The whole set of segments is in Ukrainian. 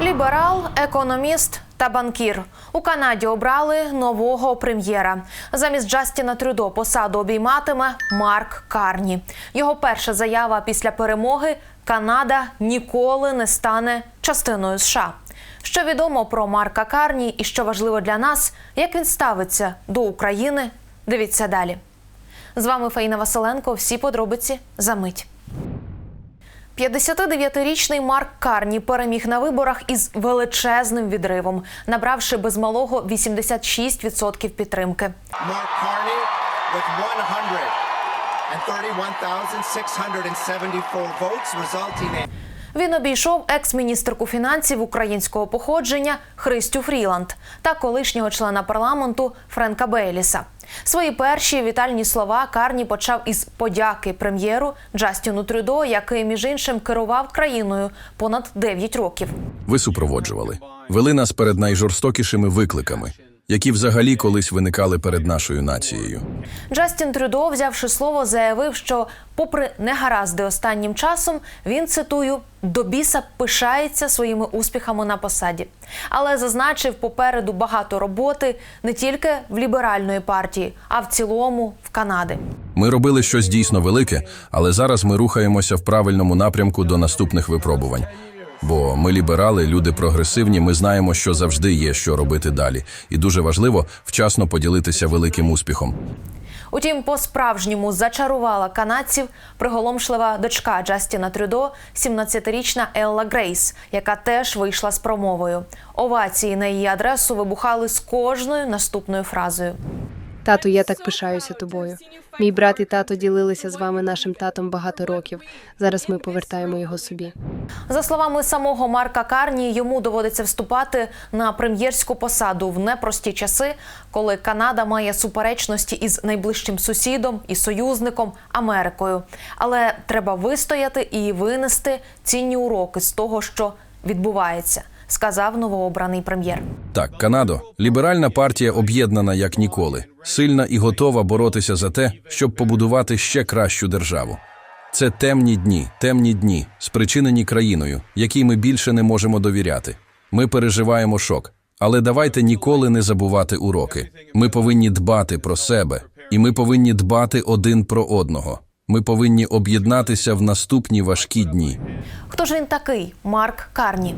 Ліберал, економіст та банкір у Канаді обрали нового прем'єра. Замість Джастіна Трюдо посаду обійматиме Марк Карні. Його перша заява після перемоги Канада ніколи не стане частиною США. Що відомо про Марка Карні і що важливо для нас, як він ставиться до України? Дивіться далі. З вами Фаїна Василенко. Всі подробиці за мить. 59-річний Марк Карні переміг на виборах із величезним відривом, набравши без малого 86% підтримки. Марк Карні with 131,674 votes, resulting in Він обійшов екс-міністерку фінансів українського походження Христю Фріланд та колишнього члена парламенту Френка Бейліса. Свої перші вітальні слова Карні почав із подяки прем'єру Джастіну Трюдо, який між іншим керував країною понад 9 років. Ви супроводжували, вели нас перед найжорстокішими викликами, які взагалі колись виникали перед нашою нацією. Джастін Трюдо, взявши слово, заявив, що, попри негаразди останнім часом, він цитую до біса пишається своїми успіхами на посаді, але зазначив попереду багато роботи не тільки в ліберальної партії, а в цілому в Канади. Ми робили щось дійсно велике, але зараз ми рухаємося в правильному напрямку до наступних випробувань. Бо ми ліберали, люди прогресивні, ми знаємо, що завжди є що робити далі, і дуже важливо вчасно поділитися великим успіхом. Утім, по-справжньому зачарувала канадців приголомшлива дочка Джастіна Трюдо, 17-річна Елла Грейс, яка теж вийшла з промовою. Овації на її адресу вибухали з кожною наступною фразою. Тату, я так пишаюся тобою. Мій брат і тато ділилися з вами нашим татом багато років. Зараз ми повертаємо його собі. За словами самого Марка Карні, йому доводиться вступати на прем'єрську посаду в непрості часи, коли Канада має суперечності із найближчим сусідом і союзником Америкою. Але треба вистояти і винести цінні уроки з того, що відбувається, сказав новообраний прем'єр. Так, Канадо, ліберальна партія об'єднана як ніколи, сильна і готова боротися за те, щоб побудувати ще кращу державу. Це темні дні, темні дні, спричинені країною, якій ми більше не можемо довіряти. Ми переживаємо шок, але давайте ніколи не забувати уроки. Ми повинні дбати про себе, і ми повинні дбати один про одного. Ми повинні об'єднатися в наступні важкі дні. Хто ж він такий? Марк Карні.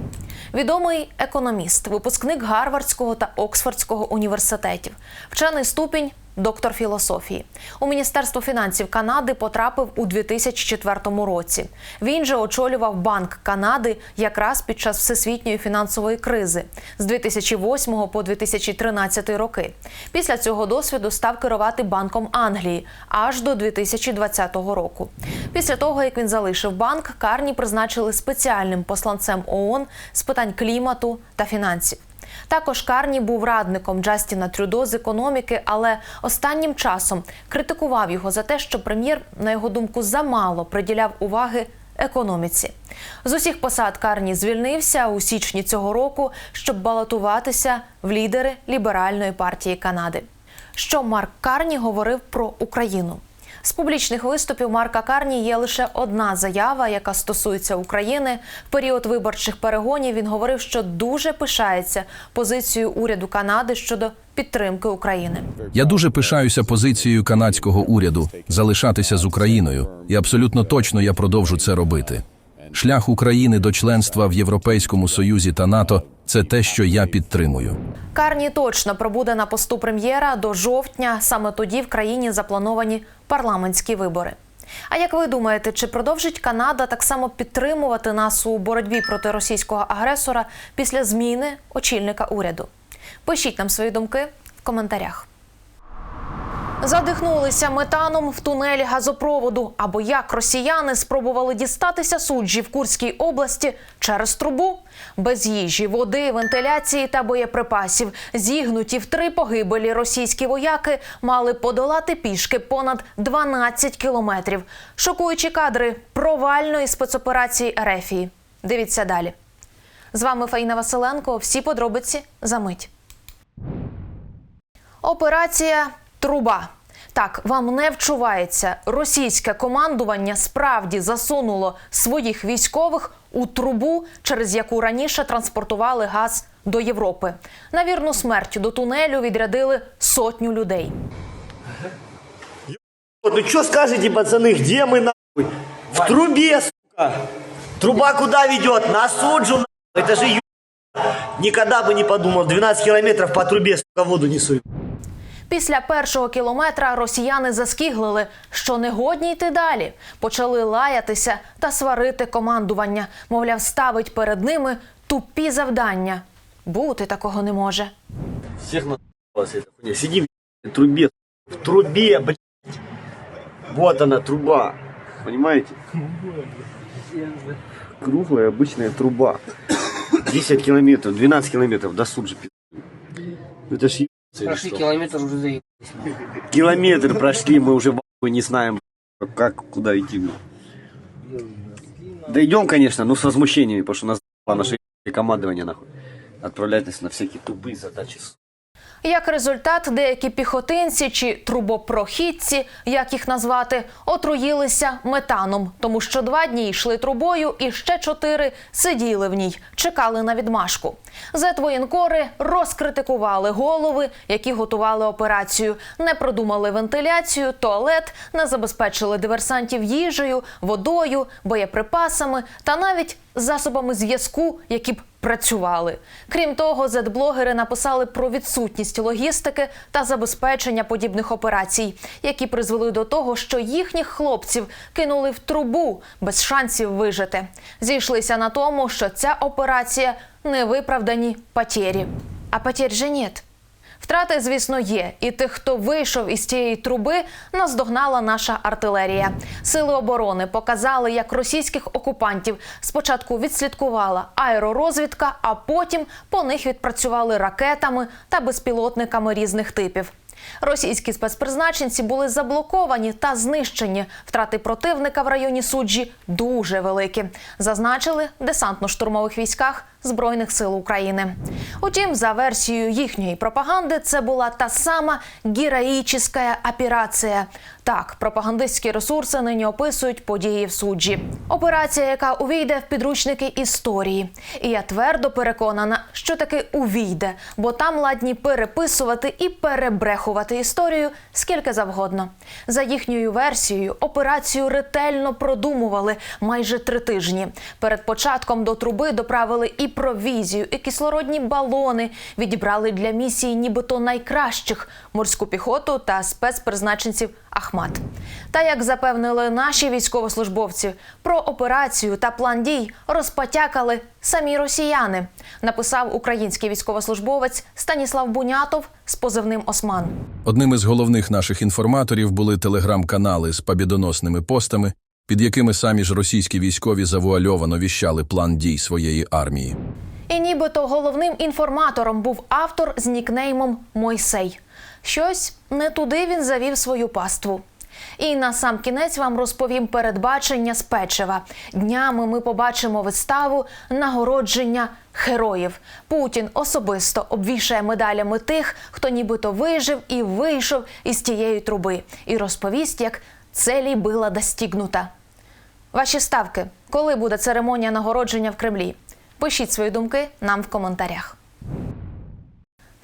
Відомий економіст, випускник Гарвардського та Оксфордського університетів, вчений ступінь. Доктор філософії у Міністерство фінансів Канади потрапив у 2004 році. Він же очолював Банк Канади якраз під час всесвітньої фінансової кризи з 2008 по 2013 роки. Після цього досвіду став керувати Банком Англії аж до 2020 року. Після того, як він залишив банк, Карні призначили спеціальним посланцем ООН з питань клімату та фінансів. Також Карні був радником Джастіна Трюдо з економіки, але останнім часом критикував його за те, що прем'єр, на його думку, замало приділяв уваги економіці. З усіх посад Карні звільнився у січні цього року, щоб балотуватися в лідери ліберальної партії Канади. Що Марк Карні говорив про Україну? З публічних виступів Марка Карні є лише одна заява, яка стосується України. В період виборчих перегонів він говорив, що дуже пишається позицією уряду Канади щодо підтримки України. Я дуже пишаюся позицією канадського уряду залишатися з Україною, і абсолютно точно я продовжу це робити. Шлях України до членства в Європейському Союзі та НАТО це те, що я підтримую. Карні точно пробуде на посту прем'єра до жовтня. Саме тоді в країні заплановані парламентські вибори. А як ви думаєте, чи продовжить Канада так само підтримувати нас у боротьбі проти російського агресора після зміни очільника уряду? Пишіть нам свої думки в коментарях. Задихнулися метаном в тунелі газопроводу. Або як росіяни спробували дістатися суджі в Курській області через трубу без їжі, води, вентиляції та боєприпасів. Зігнуті в три погибелі російські вояки мали подолати пішки понад 12 кілометрів. Шокуючі кадри провальної спецоперації Ерефії. Дивіться далі. З вами Фаїна Василенко. Всі подробиці за мить. Операція Труба. Так, вам не вчувається. Російське командування справді засунуло своїх військових у трубу, через яку раніше транспортували газ до Європи. На вірну смерть до тунелю відрядили сотню людей. Вот, Ну что скажете, пацаны, где мы нахуй? В трубе, сука. Труба куда ведет? На суджу, нахуй. Это же ю... Никогда бы не подумал. 12 километров по трубе, сука, воду несут. Після першого кілометра росіяни заскіглили, що не годні йти далі. Почали лаятися та сварити командування. Мовляв, ставить перед ними тупі завдання. Бути такого не може. Всех на эта хуйня. Сидим в трубе. В трубе, блядь. Вот она, труба. Понимаете? Круглая обычная труба. 10 километров, 12 километров до суджи. пи***. Ну Это ж ебаться или Прошли километр уже заехали. Километр прошли, мы уже нахуй, не знаем, как, куда идти. Дойдем, конечно, но с возмущениями, потому что у нас наше командование нахуй. Отправлять нас на всякие тупые задачи. Як результат, деякі піхотинці чи трубопрохідці, як їх назвати, отруїлися метаном, тому що два дні йшли трубою, і ще чотири сиділи в ній, чекали на відмашку. Зетвоєнкори розкритикували голови, які готували операцію, не продумали вентиляцію, туалет, не забезпечили диверсантів їжею, водою, боєприпасами та навіть засобами зв'язку, які б працювали. Крім того, зетблогери написали про відсутність логістики та забезпечення подібних операцій, які призвели до того, що їхніх хлопців кинули в трубу без шансів вижити. Зійшлися на тому, що ця операція невиправдані потері. А потерь же нет. Втрати, звісно, є, і тих, хто вийшов із цієї труби, наздогнала наша артилерія. Сили оборони показали, як російських окупантів спочатку відслідкувала аеророзвідка, а потім по них відпрацювали ракетами та безпілотниками різних типів. Російські спецпризначенці були заблоковані та знищені. Втрати противника в районі суджі дуже великі. Зазначили десантно-штурмових військах Збройних сил України. Утім, за версією їхньої пропаганди, це була та сама героїчна операція. Так, пропагандистські ресурси нині описують події в суджі. Операція, яка увійде в підручники історії. І я твердо переконана, що таки увійде, бо там ладні переписувати і перебрехувати історію скільки завгодно. За їхньою версією, операцію ретельно продумували майже три тижні. Перед початком до труби доправили і провізію, і кислородні балони. Відібрали для місії нібито найкращих морську піхоту та спецпризначенців Ахмат. Та як запевнили наші військовослужбовці, про операцію та план дій розпотякали самі росіяни, написав український військовослужбовець Станіслав Бунятов з позивним Осман. Одним із головних наших інформаторів були телеграм-канали з побідоносними постами, під якими самі ж російські військові завуальовано віщали план дій своєї армії. І нібито головним інформатором був автор з нікнеймом Мойсей. Щось не туди він завів свою паству. І на сам кінець вам розповім передбачення з печива. Днями ми побачимо виставу нагородження героїв. Путін особисто обвішає медалями тих, хто нібито вижив і вийшов із тієї труби, і розповість, як целі була достигнута. Ваші ставки, коли буде церемонія нагородження в Кремлі? Пишіть свої думки нам в коментарях.